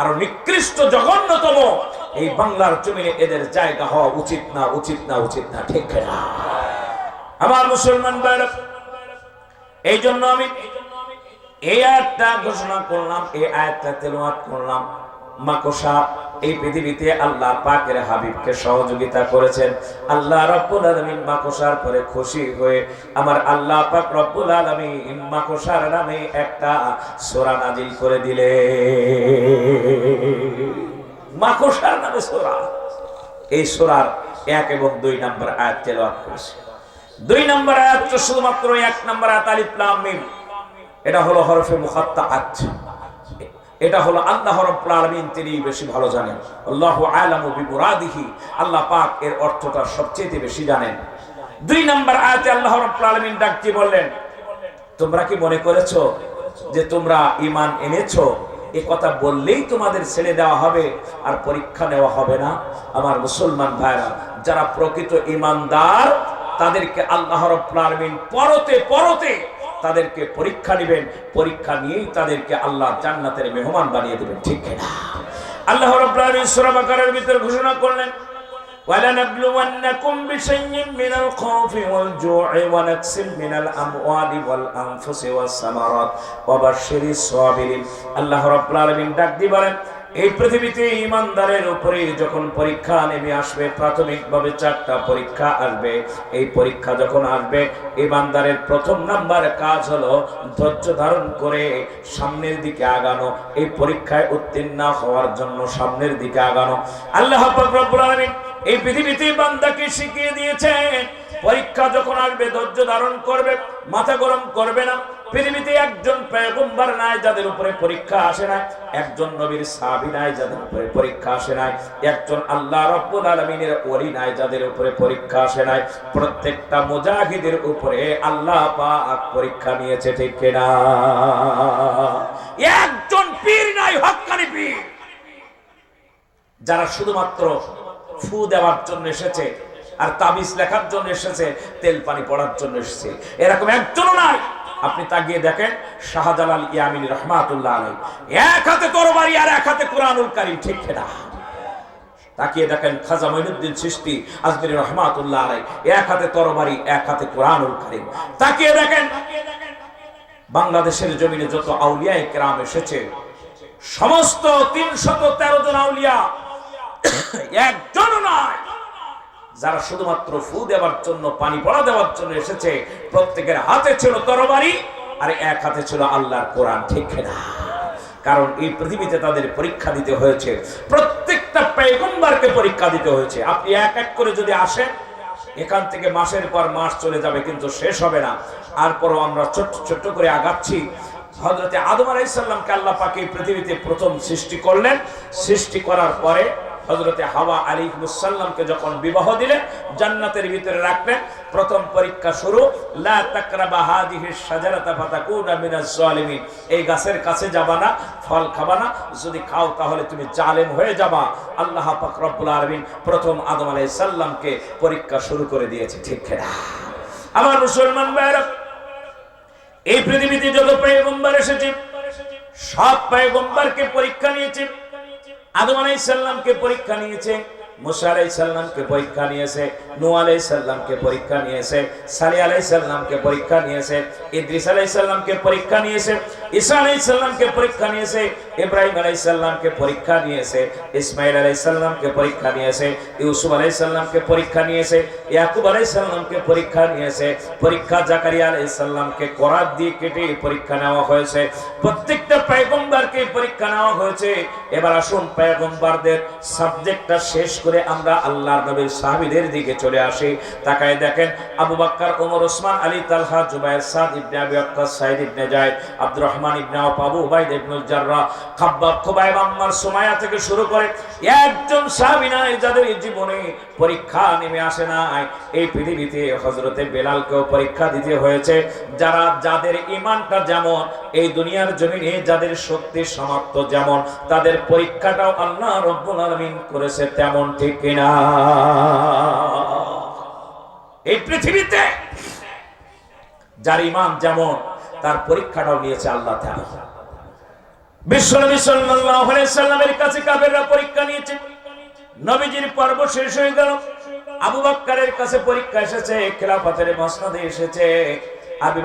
আরও নিকৃষ্ট জঘন্যতম এই বাংলার জমিনে এদের জায়গা হওয়া উচিত না উচিত না উচিত না, ঠিক না আমার মুসলমান এই জন্য আমি এই আয়াতটা ঘোষণা করলাম, এই আয়াতটা তেলোয়াত করলাম। মাকোসা এই পৃথিবীতে আল্লাহ পাকের হাবিবকে সহযোগিতা করেছেন। আল্লাহ রব্বুল আলামিন মাকোসার পরে খুশি হয়ে আমার আল্লাহ পাক রব্বুল আলামিন মাকোসার নামে একটা সোরা নাজিল করে দিলে মাকোসার নামে সোরা। এই সোরার এক এবং দুই নম্বর আয়াত তেলাওয়াত করেছে। দুই নম্বর আয়াত শুধুমাত্র এক নম্বর আয়াত আলিফ এটা হলো হরফে মুখাত্তাআত এটা হলো আল্লাহ রাব্বুল তিনি বেশি ভালো জানেন। আল্লাহু আলামু বিমুরাদিহি, আল্লাহ পাক এর অর্থটা সবচেয়ে বেশি জানেন। দুই নম্বর আয়াতে আল্লাহ রাব্বুল আলামিন ডাক দিয়ে বললেন, তোমরা কি মনে করেছ যে তোমরা ঈমান এনেছো? এ কথা বললেই তোমাদের ছেড়ে দেওয়া হবে আর পরীক্ষা নেওয়া হবে না? আমার মুসলমান ভাইরা যারা প্রকৃত ঈমানদার, তাদেরকে আল্লাহ রাব্বুল পরতে পরতে তাদেরকে পরীক্ষা নেবেন পরীক্ষা নিয়েই তাদেরকে আল্লাহ জান্নাতের মেহমান বানিয়ে দেবেন ঠিক না আল্লাহ রাব্বুল আলামিন সূরা বাকারার ভিতর ঘোষণা করলেন ولنبلونكم بشيء من الخوف والجوع ونقص من الأموال والأنفس والثمرات وبشر الصابرين আল্লাহ রাব্বুল আলামিন ডাক দিয়ে বলেন এই পৃথিবীতে ইমানদারের উপরে যখন পরীক্ষা নেমে আসবে, প্রাথমিকভাবে চারটা পরীক্ষা আসবে। এই পরীক্ষা যখন আসবে, ইমানদারের প্রথম নাম্বার কাজ হলো ধৈর্য ধারণ করে সামনের দিকে আগানো। এই পরীক্ষায় উত্তীর্ণ হওয়ার জন্য সামনের দিকে আগানো। আল্লাহ এই পৃথিবীতে বান্দাকে শিখিয়ে দিয়েছেন পরীক্ষা যখন আসবে, ধৈর্য ধারণ করবে, মাথা গরম করবে না। পৃথিবীতে একজন পয়গম্বর নাই যাদের উপরে পরীক্ষা আসে না একজন নবীর সাহাবী নাই যাদের উপরে পরীক্ষা আসে নাই, একজন আল্লাহ রাব্বুল আলামিনের ওলি নাই যাদের উপরে পরীক্ষা আসে নাই। প্রত্যেকটা মুজাহিদের উপরে আল্লাহ পাক পরীক্ষা নিয়েছে, ঠিক কিনা? একজন পীর নাই হক্কানি পীর। যারা শুধুমাত্র ফু দেওয়ার জন্য এসেছে আর তাবিজ লেখার জন্য এসেছে, তেল পানি পড়ার জন্য এসেছে। এরকম একজনও নাই। আপনি তাকিয়ে দেখেন, শাহজালাল ইয়ামিন রহমাতুল্লাহ আলাই এক হাতে তরবারি আর এক হাতে কোরআনুল কারীম, ঠিক না তাকিয়ে দেখেন খাজা মঈনুদ্দিন সৃষ্টি আজমির রহমাতুল্লাহ আলাই এক হাতে তরবারি, এক হাতে কোরআনুল কারীম। তাকিয়ে দেখেন, বাংলাদেশের জমিনে যত আউলিয়া কেরাম এসেছে, সমস্ত তিনশত তেরো জন আউলিয়া একজন নয় যারা শুধুমাত্র ফু দেওয়ার জন্য, পানি পড়া দেওয়ার জন্য এসেছে, প্রত্যেকের হাতে ছিল তরবারি, আর এক হাতে ছিল আল্লাহর কোরআন, ঠিক না? কারণ এই পৃথিবীতে তাদের পরীক্ষা দিতে হয়েছে, প্রত্যেকটা পেগম্বারকে পরীক্ষা দিতে হয়েছে। আপনি এক এক করে যদি আসেন, এখান থেকে মাসের পর মাস চলে যাবে, কিন্তু শেষ হবে না। আর তারপরও আমরা ছোট্ট ছোট্ট করে আগাচ্ছি। হজরতে আদম আলাইসাল্লামকে আল্লাহ পাকে পৃথিবীতে প্রথম সৃষ্টি করলেন। সৃষ্টি করার পরে হজরতে হাওয়া আলী মুসাল্লামকে যখন বিবাহ দিলেন, জান্নাতের ভিতরে রাখলেন, প্রথম পরীক্ষা শুরু এই গাছের কাছে যাবা না, ফল খাবা না, যদি খাও তাহলে তুমি জালেম হয়ে যাবা। আল্লাহ পাক রব্বুল আলামিন প্রথম আদম আলাইহিস সালামকে পরীক্ষা শুরু করে দিয়েছে, ঠিক না আমার মুসলমান ভাইরা এই পৃথিবীতে যত পয়গম্বর এসেছে, সব পয়গম্বরকে পরীক্ষা নিয়েছে। আদম আলাই সাল্লামকে পরীক্ষা নিয়েছে, মুসা আলাই সাল্লামকে পরীক্ষা নিয়েছে নু আলাই সাল্লামকে পরীক্ষা নিয়েছে, সালি আলাই সাল্লামকে পরীক্ষা নিয়েছে, ইদ্রিস আলাই সাল্লামকে পরীক্ষা নিয়েছে ঈসা আলাই সাল্লামকে পরীক্ষা নিয়েছে, ইব্রাহিম আলাই সাল্লামকে পরীক্ষা নিয়েছে ইসমাইল আলাই সাল্লামকে পরীক্ষা নিয়েছে, ইউসুফ আলাই সাল্লামকে পরীক্ষা নিয়েছে, ইয়াকুব আলাই সাল্লামকে পরীক্ষা নিয়েছে, পরীক্ষা জাকারিয়া আলাই সাল্লামকে করাত দিয়ে কেটে পরীক্ষা নেওয়া হয়েছে। প্রত্যেকটা পয়গম্বরকে পরীক্ষা নেওয়া হয়েছে। এবার আসুন পয়গম্বরদের সাবজেক্টটা শেষ করে আমরা আল্লাহর নবীর সাহাবীদের দিকে চলে আসি। তাকায় দেখেন, আবু বাক্কার, ওমর, ওসমান, আলী, তালহা, জুবাইর, সাদ ইবনে আবি ওয়াক্কাস সাইদ ইবনে জায়েদ, আব্দুর রহমান ইবনে আওফ আবু উবাইদ ইবনুল জাররাহ খাব্বাব খুবাইব আম্মার সুমাইয়া থেকে শুরু করে একজন সাহাবী নাই যাদের জীবনে পরীক্ষা নেমে আসে নাই। এই পৃথিবীতে হযরতে বেলালকেও পরীক্ষা দিতে হয়েছে। যারা, যাদের ঈমানটা যেমন, এই দুনিয়ার জমিনে যাদের শক্তি সমাপ্ত যেমন, তাদের পরীক্ষাটাও আল্লাহ রব্বুল আলামিন করেছে তেমন ঠিক কিনা। এই পৃথিবীতে যার ইমান যেমন তার পরীক্ষাটাও নিয়েছে আল্লাহ কাছে পরীক্ষা নিয়েছে। নবীজির পর্ব শেষ হয়ে গেল। আবু কাছে পরীক্ষা এসেছে, খেলাফতের এসেছে। আবু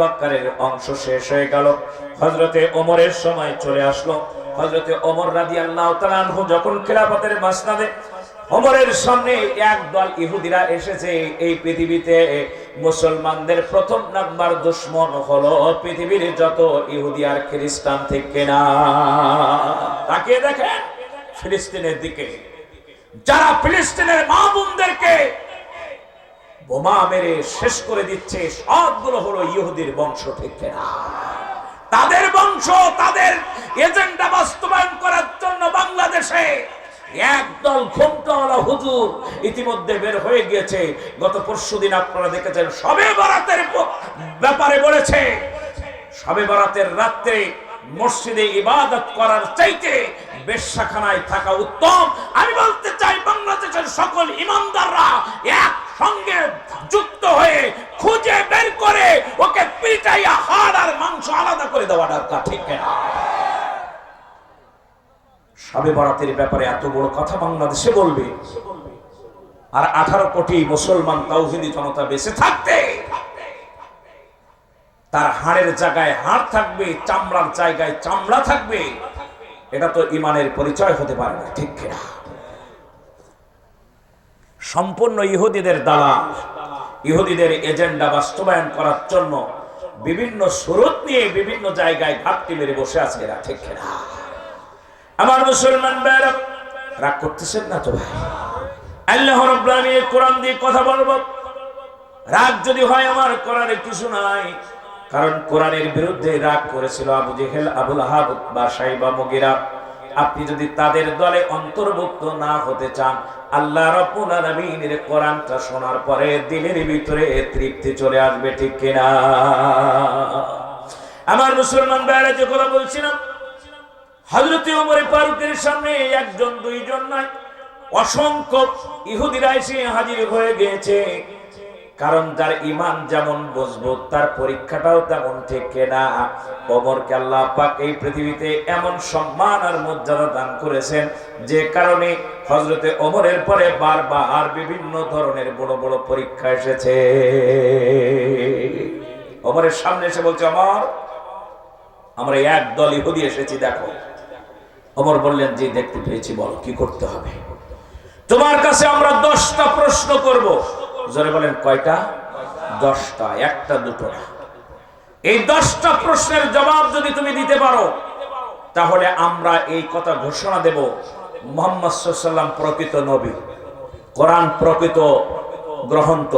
অংশ শেষ হয়ে গেল। হযরতে ওমরের সময় চলে আসলো। হযরতে ওমর রাদিয়াল্লাহু তাআলা যখন খেলাফতের মসনদে, ওমরের সামনে একদল ইহুদিরা এসেছে এই পৃথিবীতে। মুসলমানদের প্রথম নাম্বার দুশ্মন হলো পৃথিবীর যত ইহুদি আর খ্রিস্টান থেকে না তাকে দেখেন ফিলিস্তিনের দিকে। যারা ফিলিস্তিনের মা বোনদেরকে বোমা মেরে শেষ করে দিচ্ছে, সবগুলো হলো ইহুদির বংশ থেকে না তাদের বংশ, তাদের এজেন্ডা বাস্তবায়ন করার জন্য বাংলাদেশে একদল ঘোমটাওয়ালা হুজুর ইতিমধ্যে বের হয়ে গিয়েছে। গত পরশু দিন আপনারা দেখেছেন সবে বরাতের ব্যাপারে বলেছে সবে বরাতের রাত্রে মসজিদে ইবাদত করার চাইতে বেশ্যাখানায় থাকা উত্তম। আমি বলতে চাই, বাংলাদেশের সকল ইমানদাররা এক সঙ্গে যুক্ত হয়ে খুঁজে বের করে ওকে পিটাইয়া হাড় আর মাংস আলাদা করে দেওয়া দরকার, ঠিক না সবে বরাতের ব্যাপারে এত বড় কথা বাংলাদেশে বলবে। আর আঠারো কোটি মুসলমান তাওহিদি জনতা বেঁচে থাকতে তার হাড়ের জায়গায় হাড় থাকবে, চামড়ার জায়গায় চামড়া থাকবে। এটা তো ইমানের পরিচয় হতে পারে না, ঠিক কিনা? সম্পূর্ণ ইহুদিদের দ্বারা ইহুদিদের এজেন্ডা বাস্তবায়ন করার জন্য বিভিন্ন স্রোত নিয়ে বিভিন্ন জায়গায় ঘাটতি মেরে বসে আছে এরা, ঠিক কিনা? আমার মুসলমান ভাইরা রাগ করতেছেন না তো ভাই? আল্লাহ রাব্বুল কোরআন দিয়ে কথা বলব। রাগ যদি হয় আমার কোরআনে কিছু নাই, কারণ কোরআনের বিরুদ্ধে রাগ করেছিল আবু জেহেল, আবুল আহাব, বা সাইবা, মুগিরা। আপনি যদি তাদের দলে অন্তর্ভুক্ত না হতে চান, আল্লাহ রাব্বুল কোরআনটা শোনার পরে দিলের ভিতরে তৃপ্তি চলে আসবে ঠিক কিনা? আমার মুসলমান ভাইরা যে কথা বলছিলাম হজরতে ওমরে ফারুকের সামনে একজন, দুইজন নয়, অসংখ্য ইহুদিরা এসে হাজির হয়ে গিয়েছে। কারণ তার ইমান যেমন মজবুত, তার পরীক্ষাটাও তেমন ঠেকে না ওমরকে আল্লাহ পাক এই পৃথিবীতে এমন সম্মান আর মর্যাদা দান করেছেন, যে কারণে হজরতে ওমরের পরে বারবার বিভিন্ন ধরনের বড় বড় পরীক্ষা এসেছে। ওমরের সামনে এসে বলছে অমর আমরা এক দল ইহুদি এসেছি, দেখো। অমর বললেন, যে দেখতে পেয়েছি, বলো, কি করতে হবে? তোমার কাছে আমরা দশটা প্রশ্ন করব। জোরে বলেন, কয়টা? দশটা, একটা, দুটো না। এই দশটা প্রশ্নের জবাব যদি তুমি দিতে পারো, তাহলে আমরা এই কথা ঘোষণা দেব, মোহাম্মদ সাল্লাম প্রকৃত নবী, কোরআন প্রকৃত গ্রহন্ত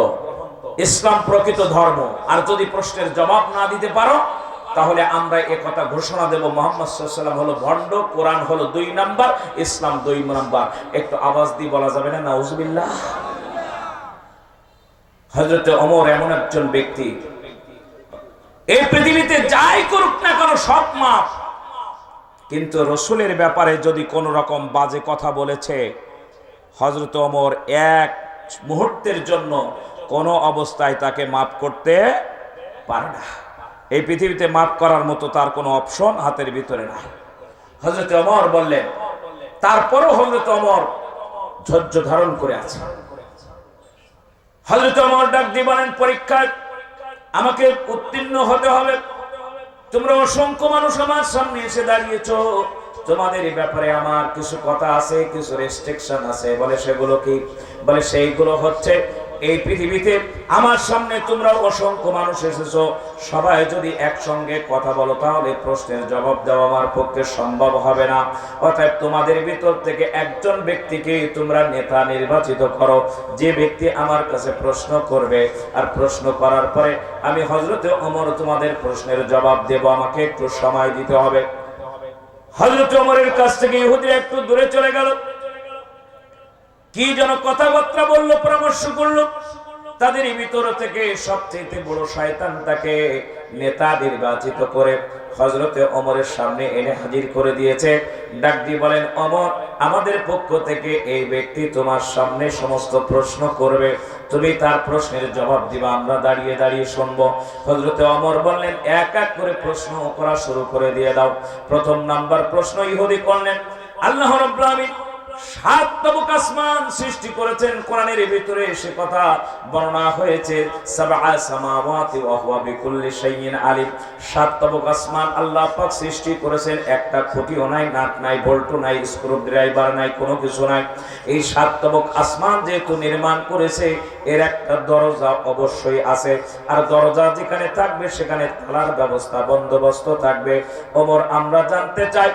ইসলাম প্রকৃত ধর্ম। আর যদি প্রশ্নের জবাব না দিতে পারো তাহলে আমরা এ কথা ঘোষণা দেব, মোহাম্মদ সাল্লাম হলো ভণ্ড, কোরআন হলো দুই নাম্বার, ইসলাম দুই নাম্বার। একটু আওয়াজ দিয়ে বলা যাবে না? নাউজুবিল্লাহ। হজরত অমর এমন একজন ব্যক্তি এই পৃথিবীতে যাই করুক না কেন সব মাপ। কিন্তু রসুলের ব্যাপারে যদি কোনো রকম বাজে কথা বলেছে হজরত অমর এক মুহূর্তের জন্য কোনো অবস্থায় তাকে মাফ করতে পারে না। এই পৃথিবীতে মাফ করার মতো তার কোনো অপশন হাতের ভিতরে নাই। হজরত অমর বললেন, তারপরও হজরত অমর ধৈর্য ধারণ করে আছে। হজরত অমর ডাক দিয়ে বলেন, পরীক্ষায় আমাকে উত্তীর্ণ হতে হবে। তোমরা অসংখ্য মানুষ আমার সামনে এসে দাঁড়িয়েছো। তোমাদের এই ব্যাপারে আমার কিছু কথা আছে, কিছু রেস্ট্রিকশন আছে। বলে সেগুলো কি? বলে সেইগুলো হচ্ছে এই পৃথিবীতে আমার সামনে তোমরা অসংখ্য মানুষ এসেছ। সবাই যদি একসঙ্গে কথা বলো, তাহলে প্রশ্নের জবাব দেওয়া আমার পক্ষে সম্ভব হবে না। অর্থাৎ তোমাদের ভিতর থেকে একজন ব্যক্তিকে তোমরা নেতা নির্বাচিত করো। যে ব্যক্তি আমার কাছে প্রশ্ন করবে, আর প্রশ্ন করার পরে আমি হজরতে অমর তোমাদের প্রশ্নের জবাব দেব। আমাকে একটু সময় দিতে হবে। হজরত অমরের কাছ থেকে ইহুদিরা একটু দূরে চলে গেল। কি যেন কথাবার্তা বলল, পরামর্শ করল। তাদের ভিতর থেকে সবচেয়ে বড় শয়তান তাকে নেতা নির্বাচিত করে হজরতে অমরের সামনে এনে হাজির করে দিয়েছে। ডাক বলেন অমর আমাদের পক্ষ থেকে এই ব্যক্তি তোমার সামনে সমস্ত প্রশ্ন করবে। তুমি তার প্রশ্নের জবাব দিবা, আমরা দাঁড়িয়ে দাঁড়িয়ে শুনব। হজরতে অমর বললেন, এক এক করে প্রশ্ন করা শুরু করে দিয়ে দাও। প্রথম নাম্বার প্রশ্ন ইহুদি করলেন, আল্লাহ রাব্বুল আলামিন সাত আসমান সৃষ্টি করেছেন কোরআনের ভিতরে সে কথা বর্ণনা হয়েছে। সামাওয়াতি ওয়া হুয়া বিকুল্লি শাইইন আলিম। সাত আসমান আল্লাহ পাক সৃষ্টি করেছেন, একটা নাই নাট নাই নাই স্ক্রু ড্রাইভার নাই, কোনো কিছু নাই। এই সাত তবক আসমান যেহেতু নির্মাণ করেছে, এর একটা দরজা অবশ্যই আছে। আর দরজা যেখানে থাকবে, সেখানে তালার ব্যবস্থা, বন্দোবস্ত থাকবে। ওমর, আমরা জানতে চাই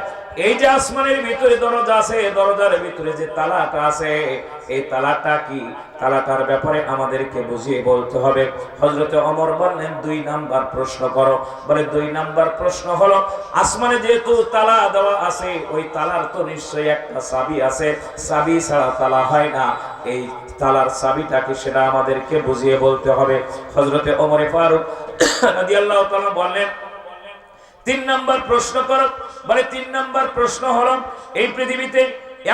এই যে আসমানের ভিতরে দরজা আছে দরজার ভিতরে যে তালাটা আছে, এই তালাটা কি? তালাটার ব্যাপারে আমাদেরকে বুঝিয়ে বলতে হবে। হজরতে অমর বললেন, দুই নাম্বার প্রশ্ন করো। বলে, দুই নাম্বার প্রশ্ন হলো, আসমানে যেহেতু তালা দেওয়া আছে, ওই তালার তো নিশ্চয়ই একটা চাবি আছে। চাবি ছাড়া তালা হয় না। এই তালার চাবিটা কি সেটা আমাদেরকে বুঝিয়ে বলতে হবে। হজরতে অমরে ফারুক রাদিয়াল্লাহু তাআলা বললেন তিন নাম্বার প্রশ্ন করো। বলে তিন নাম্বার প্রশ্ন হলো, এই পৃথিবীতে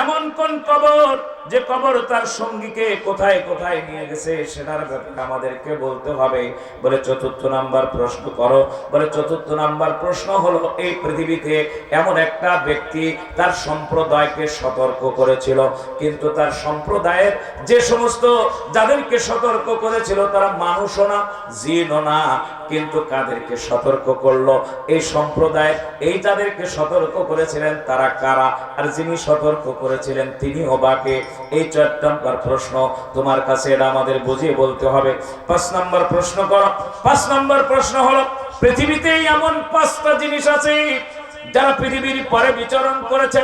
এমন কোন কবর যে কবর তার সঙ্গীকে কোথায় কোথায় নিয়ে গেছে সেটার ব্যাপারে আমাদেরকে বলতে হবে। বলে চতুর্থ নাম্বার প্রশ্ন করো। বলে চতুর্থ নাম্বার প্রশ্ন হলো, এই পৃথিবীতে এমন একটা ব্যক্তি তার সম্প্রদায়কে সতর্ক করেছিল, কিন্তু তার সম্প্রদায়ের যে সমস্ত যাদেরকে সতর্ক করেছিল তারা মানুষও না, জিনও না। কিন্তু কাদেরকে সতর্ক করল। এই সম্প্রদায়, এই যাদেরকে সতর্ক করেছিলেন তারা কারা? আর যিনি সতর্ক করেছিলেন তিনি বাকে এই চার নম্বর প্রশ্ন তোমার কাছে এটা আমাদের বুঝিয়ে বলতে হবে। পাঁচ নম্বর প্রশ্ন করো। পাঁচ নম্বর প্রশ্ন হলো, পৃথিবীতে এমন পাঁচটা জিনিস আছে যারা পৃথিবীর পরে বিচরণ করেছে।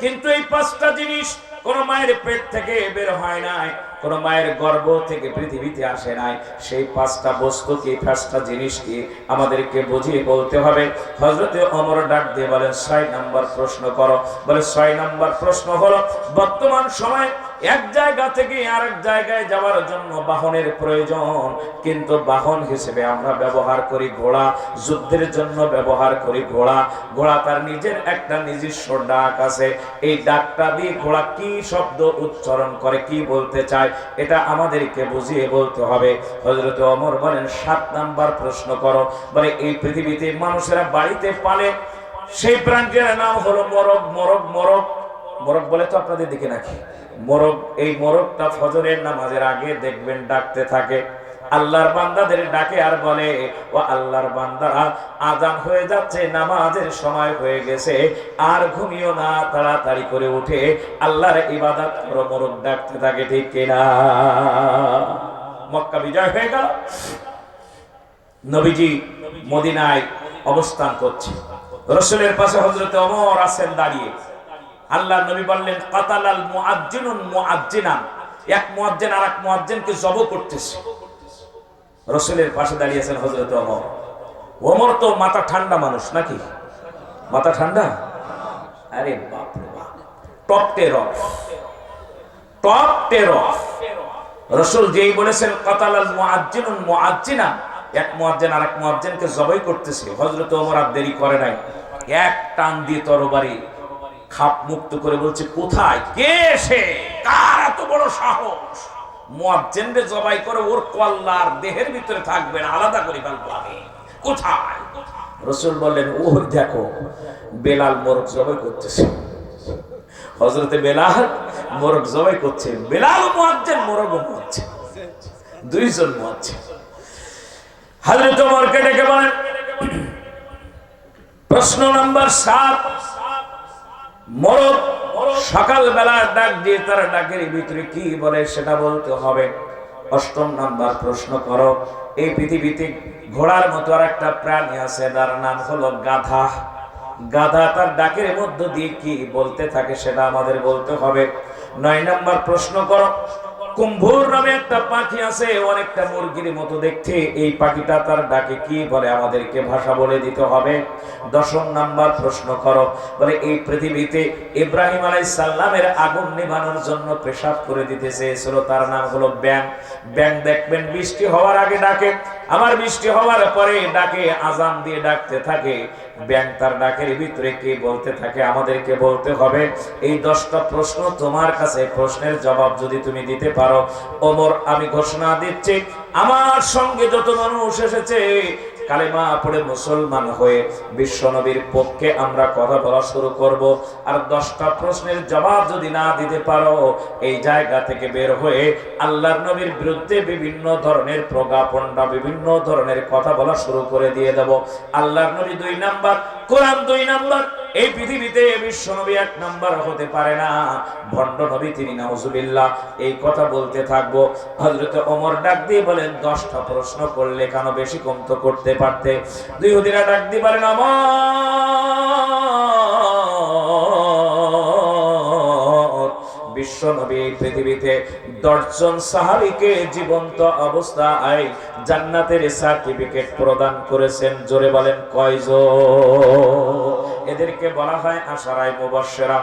কিন্তু এই পাঁচটা জিনিস কোন মায়ের পেট থেকে বের হয় নাই। কোন মায়ের গর্ভ থেকে পৃথিবীতে আসে নাই, সেই পাঁচটা বস্তু কি, পাঁচটা জিনিস কি আমাদেরকে বুঝিয়ে বলতে হবে? হজরতে অমর ডাক দিয়ে বলেন, ছয় নাম্বার প্রশ্ন করো। বলে, ছয় নাম্বার প্রশ্ন হলো, বর্তমান সময় এক জায়গা থেকে আরেক জায়গায় যাওয়ার জন্য বাহনের প্রয়োজন। কিন্তু বাহন হিসেবে আমরা ব্যবহার করি ঘোড়া, যুদ্ধের জন্য ব্যবহার করি ঘোড়া। ঘোড়া তার নিজের একটা নিজস্ব ডাক আছে। এই ডাকটা দিয়ে ঘোড়া কি শব্দ উচ্চারণ করে, কি বলতে চায়, এটা আমাদেরকে বুঝিয়ে বলতে হবে। হজরত অমর বলেন, সাত নাম্বার প্রশ্ন করো। বলে, এই পৃথিবীতে মানুষেরা বাড়িতে পালে, সেই প্রাণীর নাম হলো মরক মরক মরক। মরক বলে তো আপনাদের দিকে নাকি? মরক, এই মরকটা ফজরের নামাজের আগে দেখবেন ডাকতে থাকে। আল্লাহর বান্দাদের ডাকে আর বলে, ও আল্লাহর বান্দারা আজান হয়ে যাচ্ছে, নামাজের সময় হয়ে গেছে, আর ঘুমিও না, তাড়াতাড়ি করে উঠে আল্লাহর ইবাদত করো, মরক ডাকতে থাকে, ঠিক কিনা মক্কা বিজয় হয়ে গেল। নবীজি মদিনায় অবস্থান করছে। রসুলের পাশে হজরতে অমর আছেন দাঁড়িয়ে। আল্লাহ নবী বললেন, কাতালাল মুআজ্জিনুন মুআজ্জিনান। এক মুআজ্জিন আর এক মুআজ্জিনকে জব করতেছে। রসুলের পাশে দাঁড়িয়েছেন হযরত ওমর। ওমর তো মাথা ঠান্ডা মানুষ নাকি? মাথা ঠান্ডা? আরে বাপ রে বাপ। টপ টেরর টপ টেরর রসুল যেই বলেছেন, কাতালাল মুআজ্জিনুন মুআজ্জিনান। এক মুআজ্জিন আর এক মুআজ্জিনকে জবাই করতেছে। হযরত ওমর আর দেরি করে নাই। এক টান দিয়ে তরবারি খাপ মুক্ত করে বলছে, কোথায়? কে সে? কার এত বড় সাহস? মুয়াজ্জিনরে জবাই করে, ওর কল্লার দেহের ভিতরে থাকবে না, আলাদা করে ফেলব আমি। কোথায়? রসুল বললেন ও দেখো, বেলাল মোরগ জবাই করতেছে। হজরতে বেলাল মোরগ জবাই করছে। বেলাল মুয়াজ্জিন, মোরগ করছে দুইজন মুয়াজ্জিন। হযরত ওমরকে ডেকে বলেন, প্রশ্ন নাম্বার সাত মরক সকালবেলা ডাক দিয়ে তার ডাকের ভিতরে কি বলে সেটা বলতে হবে। অষ্টম নাম্বার প্রশ্ন করো, এই পৃথিবীতে ঘোড়ার মতো আর একটা প্রাণী আছে তার নাম হলো গাধা। গাধা তার ডাকের মধ্য দিয়ে কি বলতে থাকে সেটা আমাদের বলতে হবে। নয় নাম্বার প্রশ্ন করো কুম্ভুর নামে একটা পাখি আছে, অনেকটা মুরগির মতো দেখতে। এই পাখিটা তার ডাকে কি বলে? আমাদেরকে ভাষা বলে দিতে হবে। দশম নাম্বার প্রশ্ন করো। বলে, এই পৃথিবীতে ইব্রাহিম সালামের আগুন নিভানোর জন্য পেশাব করে দিতে চেয়েছিল তার নাম হলো ব্যাং ব্যাং দেখবেন বৃষ্টি হওয়ার আগে ডাকে। আমার বৃষ্টি হওয়ার পরে ডাকে আজান দিয়ে ডাকতে থাকে। ব্যাংক তার ডাকের ভিতরে কে বলতে থাকে, আমাদেরকে বলতে হবে, এই দশটা প্রশ্ন তোমার কাছে, প্রশ্নের জবাব যদি তুমি দিতে পারো। ওমর, আমি ঘোষণা দিচ্ছি, আমার সঙ্গে যত মানুষ এসেছে কালেমা পড়ে মুসলমান হয়ে বিশ্বনবীর পক্ষে আমরা কথা বলা শুরু করব। আর দশটা প্রশ্নের জবাব যদি না দিতে পারো, এই জায়গা থেকে বের হয়ে আল্লাহর নবীর বিরুদ্ধে বিভিন্ন ধরনের প্রজ্ঞাপনটা, বিভিন্ন ধরনের কথা বলা শুরু করে দিয়ে দেব। আল্লাহর নবী দুই নাম্বার, কোরআন দুই নাম্বার এই পৃথিবীতে বিশ্বনবী এক নাম্বার হতে পারে না। ভণ্ড নবী তিনি, নাউজুবিল্লাহ, এই কথা বলতে থাকব। হযরত ওমর ডাক দিয়ে বলেন, দশটা প্রশ্ন করলে কেন বেশি কম তো করতে পারতে? দুই হুদিরা ডাক দিয়ে বলেন আমার বিশ্ব নবী এই পৃথিবীতে দশজন সাহাবীকে জীবন্ত অবস্থায় জান্নাতের সার্টিফিকেট প্রদান করেছেন। জোরে বলেন, কয়জন? এদেরকে বলা হয় আশারায় মুবাশশিরা।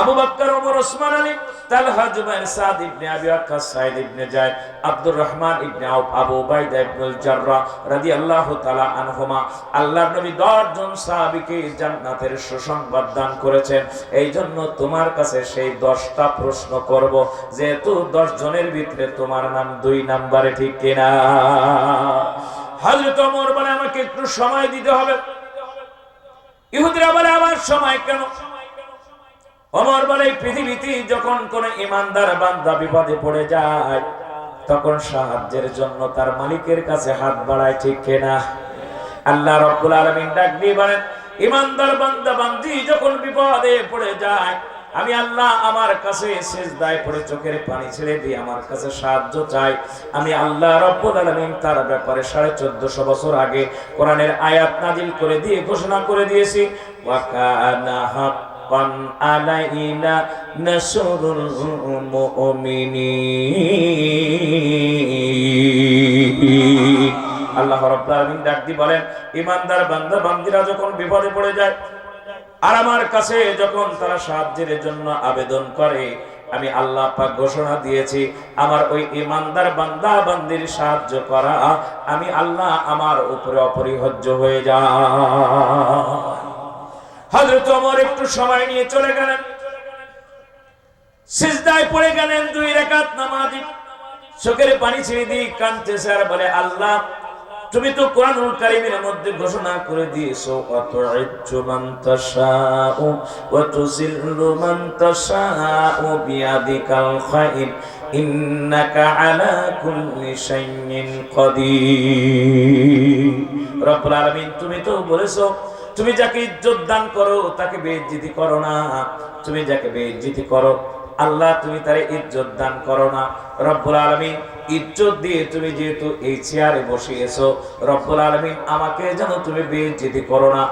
আবু বকর, ওমর, ওসমান আলী, তালহা, জুবাইর, সাদ ইবনে আবি ওয়াক্কাস সাইদ ইবনে যায়েদ আব্দুর রহমান ইবনে আউফ, আবু উবাইদা ইবনুল জাররা রাদিয়াল্লাহু তাআলা আনহুমা। আল্লাহর নবী 10 জন সাহাবীকে জান্নাতের সুসংবাদ দান করেছেন। এই জন্য তোমার কাছে সেই 10টা প্রশ্ন করব, যেহেতু 10 জনের ভিতরে তোমার নাম দুই নম্বরে ঠিক কিনা? হযরত ওমর বলে, আমাকে একটু সময় দিতে হবে। ইহুদিরা বলে, আমার সময় কেন? অমর বলে, পৃথিবীতে যখন কোন ইমানদার বান্দা বিপদে পড়ে যায়, তখন সাহায্যের জন্য তার মালিকের কাছে হাত বাড়ায়, ঠিক কেনা আল্লাহ রব্বুল আলামিন ডাক দিয়ে বলেন, ইমানদার বান্দা, বান্দি যখন বিপদে পড়ে যায় আমি আল্লাহ আমার কাছে সেজদায় পড়ে চোখের পানি ছেড়ে দিয়ে আমার কাছে সাহায্য চাই। আমি আল্লাহ রব্বুল আলামিন তার ব্যাপারে সাড়ে চোদ্দশো বছর আগে কোরআনের আয়াত নাজিল করে দিয়ে ঘোষণা করে দিয়েছি। ওয়াকানা হাক্কান আলাইনা নাসরুল মুমিনিন। আল্লাহ রাব্বুল আলামিন ডাক দিয়ে বলেন, ইমানদার বান্দা, বান্দিরা যখন বিপদে পড়ে যায় আর আমার কাছে যখন তারা সাহায্যের জন্য আবেদন করে, আমি আল্লাহ পাক ঘোষণা দিয়েছি, আমার ওই ইমানদার বান্দা বান্দির সাহায্য করা, আমি আল্লাহ আমার উপরে অপরিহার্য হয়ে যা হযরত ওমর একটু সময় নিয়ে চলে গেলেন। সিজদায় পড়ে গেলেন দুই রাকাত নামাজি। চোখের পানি ছেড়ে দিয়ে কাঁদতেছে আর বলে, আল্লাহ তুমি তো কোরআনুল কারীমের মধ্যে ঘোষণা করে দিয়েছ আতুইজ্জু মান তাশাউ ওয়া তুযিল্লু মান তাশাউ বিয়াদিকাল খায়র ইন্নাকা আলা কুল্লি শাইইন কাদির। রব্বুল আলামিন, তুমি তো বলেছ, তুমি যাকে ইজ্জত দান করো, তাকে বেইজ্জতি করো না। তুমি যাকে বেইজ্জতি করো, আল্লাহ তুমি তারে ইজ্জত দান করো না। রব্বুল আলামিন ইজ্জত দিয়ে তুমি যেহেতু এই চেয়ারে বসিয়েছো, রব্বুল আলামিন আমাকে যেন তুমি বেইজ্জতি করো না।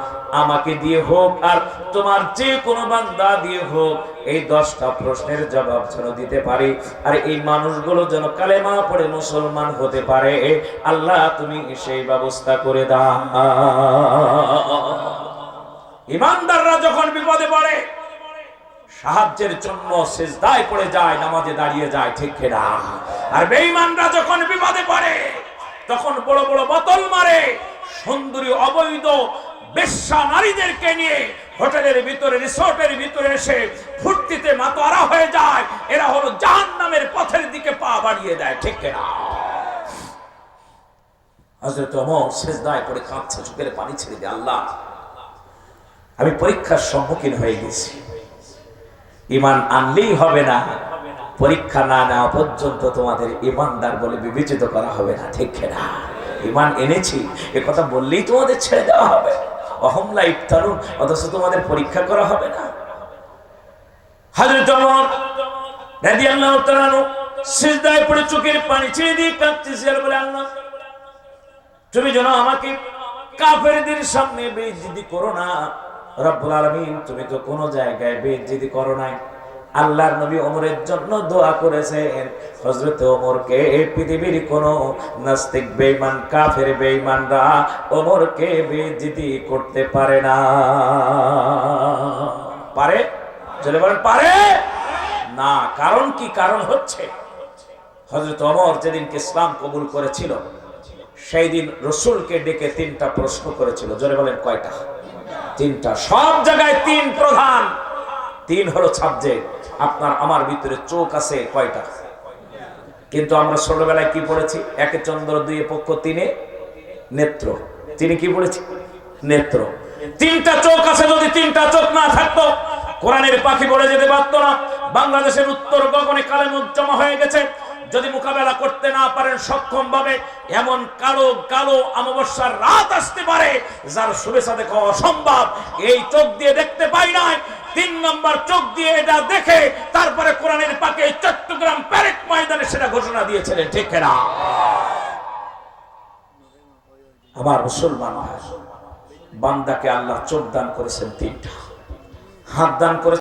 আমাকে দিয়ে হোক আর তোমার যে কোনো বান্দা দিয়ে হোক, এই দশটা প্রশ্নের জবাব যেন দিতে পারি। আর এই মানুষগুলো যেন কালেমা পড়ে মুসলমান হতে পারে। আল্লাহ, তুমি সেই ব্যবস্থা করে দাও। ইমানদাররা যখন বিপদে পড়ে সাহায্যের জন্য সেজদায় পড়ে যায়, নামাজে দাঁড়িয়ে যায়, ঠিক কিনা? আর বেঈমানরা যখন বিপদে পড়ে, তখন বড় বড় বোতল মারে, সুন্দরী অবৈধ বেশ্যা নারীদেরকে নিয়ে হোটেলের ভিতরে, রিসোর্টের ভিতরে এসে ফুর্তিতে মাতোয়ারা হয়ে যায়। এরা হলো জাহান্নামের পথের দিকে পা বাড়িয়ে দেয়, ঠিক কিনা? হযরত ওমর সেজদায় পড়ে কাঁদছে চোখের পানি ছেড়ে দিয়ে, আল্লাহ, আমি পরীক্ষার সম্মুখীন হয়ে গেছি। ইমান আনলেই হবে না। পরীক্ষা না নেওয়া পর্যন্ত তোমাদের ইমানদার বলে বিবেচিত করা হবে না, ঠিক না ইমান এনেছি, এ কথা বললেই তোমাদের ছেড়ে দেওয়া হবে। অহমলা ইফতারুন অথচ তোমাদের পরীক্ষা করা হবে না। চোখের পানি ছেড়ে দিয়ে বলে তুমি আমাকে কাফেরদের সামনে বেইজ্জতি করো না। রব্বুল আলামিন, তুমি তো কোনো জায়গায় বেইজ্জতি করো নাই। আল্লাহর নবী ওমরের জন্য দোয়া করেছেন, হযরত ওমরকে পৃথিবীর কোন নাস্তিক বেঈমান, কাফের বেঈমানরা ওমরকে বেইজ্জতি করতে পারে না। পারে? চলে বলেন, পারে? না, কারণ কি? কারণ হচ্ছে হজরত ওমর যেদিনকে ইসলাম কবুল করেছিল সেই দিন রসুলকে ডেকে তিনটা প্রশ্ন করেছিল। জোরে বলেন, কয়টা? তিনটা, সব জায়গায় তিন প্রধান। তিন হলো সাবজেক্ট আপনার, আমার ভিতরে চোখ আছে কয়টা? কিন্তু আমরা ছোটবেলায় কি পড়েছি? একে চন্দ্র, দুই পক্ষ, তিনে নেত্র। তিনি কি পড়েছি? নেত্র। তিনটা চোখ আছে যদি তিনটা চোখ না থাকতো, কোরআনের পাখি পড়ে যেতে পারতো না। বাংলাদেশের উত্তর গগনে কালে মুখ জমা হয়ে গেছে। যদি মোকাবেলা করতে না পারেন সক্ষম ভাবে, এমন কালো কালো অমাবস্যার রাত আসতে পারে, যার শুভেচ্ছা দেখা অসম্ভব। এই চোখ দিয়ে দেখতে পাই নাই, তিন নম্বর চোখ দিয়ে এটা দেখে, তারপরে কোরআনের পাকে চট্টগ্রাম প্যারেড ময়দানে সেটা ঘোষণা দিয়েছিলেন, ঠিক না আমার মুসলমান বান্দাকে আল্লাহ চোখ দান করেছেন তিনটা। হাত দান করে